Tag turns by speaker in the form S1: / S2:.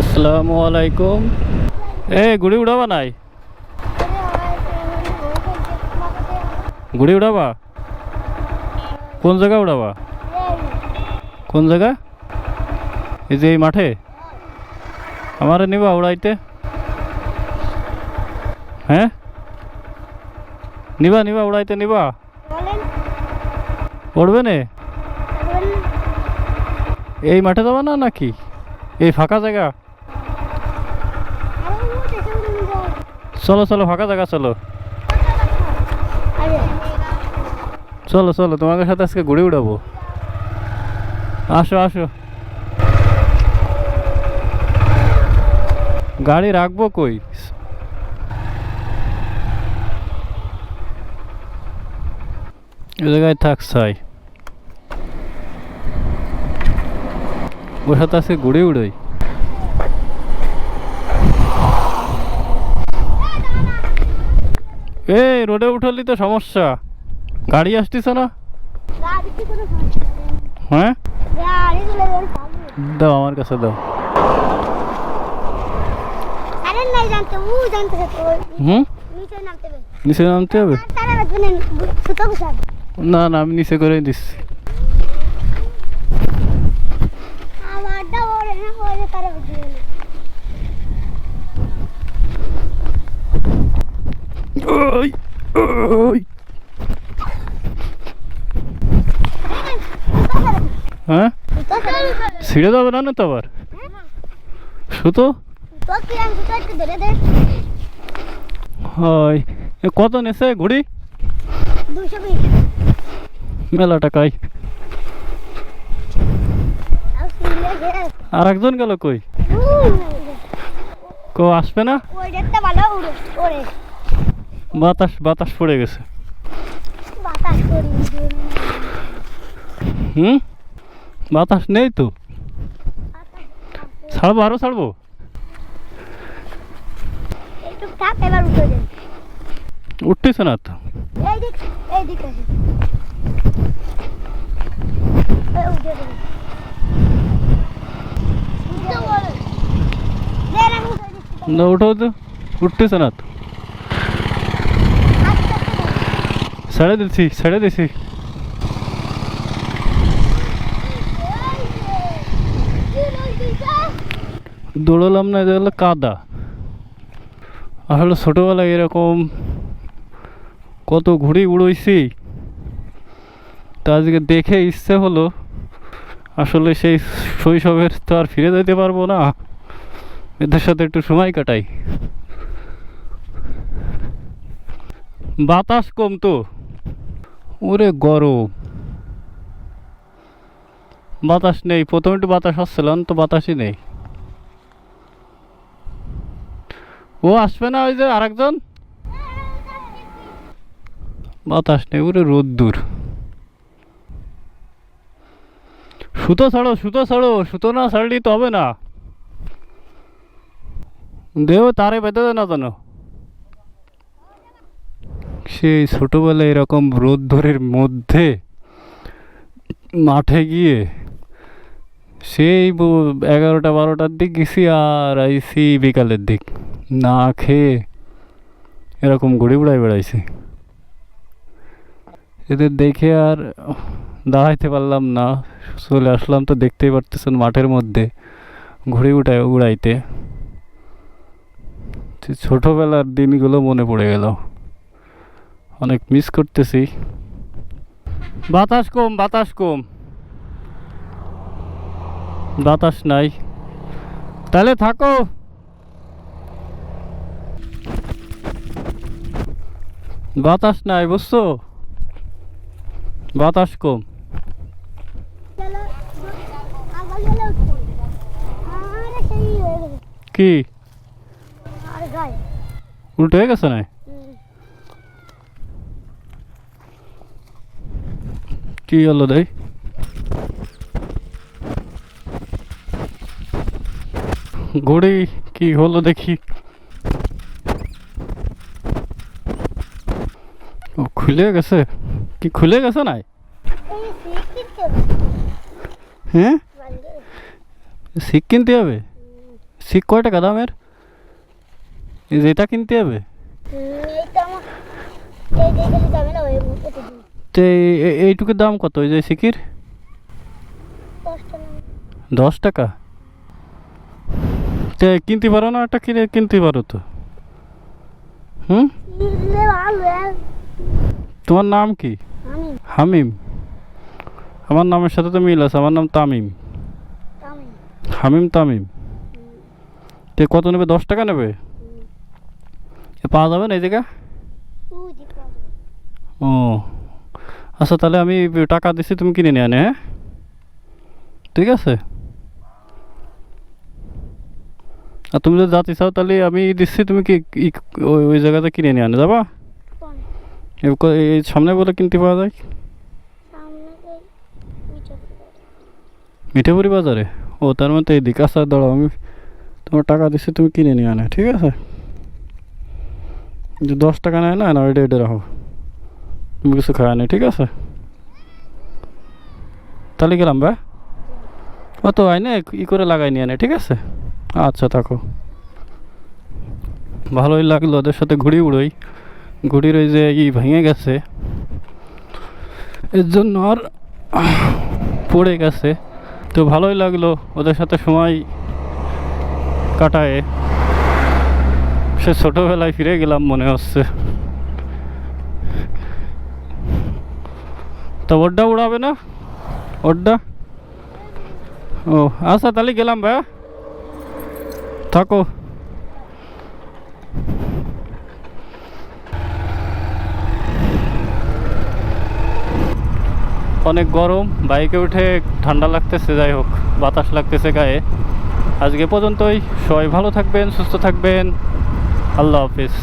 S1: আসসালামু আলাইকুম। এ গুড়ি উড়াবা নাই? গুড়ি উড়াবা? কোন জায়গা উড়াবা? কোন জায়গা? এই যে এই মাঠে? আমারে নিবা উড়াইতে। হ্যাঁ? নিবা নিবা, উড়াইতে নিবা। উড়বে নে? এই মাঠে যাবা না নাকি? এই ফাঁকা জায়গা? চলো চলো, ফাঁকা জায়গা, চলো। চলো চলো, তোমাদের সাথে আজকে ঘুরে উড়াবো। আসো আসো। গাড়ি রাখব কই? এ জায়গায় থাক চাই ওর সাথে আজকে ঘুরে উড়োই। এই, রোডে উঠালি তো সমস্যা। গাড়ি আসতেছে না? হ্যাঁ? দাও আমার কাছে দাও। হুম?
S2: নামতে হবে?
S1: না না, আমি নিচে দিচ্ছি ওই ওই হ্যাঁ? ছিঁড়ে যাবে না না তো আবার? সুতো? হয় এ কত নেছে ঘুড়ি? মেলা টাকায়
S2: আর
S1: একজন গেল কই? কো আসবে না?
S2: ওই দেখতে ভালো ওরে
S1: বাতাস বাতাস পড়ে গেছে। হুম? বাতাস নেই তো? ছাড়বো আরও ছাড়বো? উঠতেছে না তো?
S2: না উঠো
S1: তো। উঠতেছে না তো? ছেড়ে দিচ্ছি ছেড়ে দিছি। দৌড়লাম না এটা হলো কাদা। আসলে ছোটোবেলায় এরকম কত ঘুড়ি উড়ইছি, তা আজকে দেখে ইচ্ছে হলো, আসলে সেই শৈশবের তো আর ফিরে যেতে পারব না। এদের সাথে একটু সময় কাটাই। বাতাস কম তো ওরে গরম। বাতাস নেই, প্রথমে একটু বাতাস আসছিল তো বাতাসই নেই। ও আসবে না ওই যে আরেকজন? বাতাস নেই, ওরে রোদ্দুর। সুতো ছাড়ো সুতো ছাড়ো, সুতো না ছাড়লি তো হবে না। দেহ তারে বেঁধে না জানো সেই ছোটোবেলায় এরকম রোদ্দুরের মধ্যে মাঠে গিয়ে সেই এগারোটা, বারোটার দিক গেছি আর আইসি বিকালের দিক। না খেয়ে এরকম ঘুরে উড়াই বেড়াইছি। এদের দেখে আর দাঁড়াইতে পারলাম না। চলে আসলাম তো দেখতেই পারতেছেন মাঠের মধ্যে ঘুড়ি উঠায়, উড়াইতে। ছোটোবেলার দিনগুলো মনে পড়ে গেল। অনেক মিস করতেছি। বাতাস কম বাতাস কম। বাতাস নাই। তাহলে থাকো। বাতাস নাই বুঝছ? বাতাস কম। কি? উল্টো হয়ে গেছে না? কি হলো দেই? ঘড়ি, কি হলো দেখি? ও, খুলে গেছে? কি খুলে গেছে নাই? হ্যাঁ? শিক কিনতে হবে? শিক কয় টাকা দামের? এটা কিনতে হবে।
S2: তো
S1: এইটুকুর দাম কত? ওই যে
S2: সিকির?
S1: দশ টাকা। তে কিনতে পারো না? একটা কিনে, কিনতে পারো তো। হুম। তোমার নাম কি? হামিম। আমার নামের সাথে তো মিল আছে। আমার নাম তামিম। হামিম তামিম। তে কত নেবে? দশ টাকা নেবে? পাওয়া যাবে না এই জায়গা? ও। আচ্ছা তাহলে আমি টাকা দিচ্ছি তুমি কিনে নিয়ে আনে হ্যাঁ? ঠিক আছে? আর তুমি যদি যাতে চাও তাহলে আমি দিচ্ছি তুমি কি ওই ওই জায়গাতে কিনে নিয়ে আনে যাবা? এই সামনে বলে কিনতে পাওয়া যায়? মিঠাপুরি বাজারে? ও তার মধ্যে এইদিকে আচ্ছা দাঁড়াও আমি তোমার টাকা দিচ্ছি তুমি কিনে নিয়ে আনে ঠিক আছে? যে দশ টাকা নেয় না না ওইটা এটা রাখো। তুমি কিছু খাওয়া নেই ঠিক আছে? তাহলে গেলাম বা ও তো আয় না ই করে লাগাই নিয়ে আনে, ঠিক আছে? আচ্ছা থাকো। ভালোই লাগল ওদের সাথে ঘুড়ি উড়োই। ঘুড়ির ওই যে ই ভেঙে গেছে। এর জন্য আর পড়ে গেছে। তো ভালোই লাগল ওদের সাথে সময় কাটায়। সে ছোটোবেলায় ফিরে গেলাম, মনে হচ্ছে। তো ওরটা উড়াবে না? ওরটা ও আচ্ছা তাহলে গেলাম ভাই থাকো। অনেক গরম, বাইকে উঠে ঠান্ডা লাগতেছে, যাই হোক, বাতাস লাগতেছে গায়ে। আজকে পর্যন্তই, সবাই ভালো থাকবেন, সুস্থ থাকবেন। আল্লাহ হাফিজ।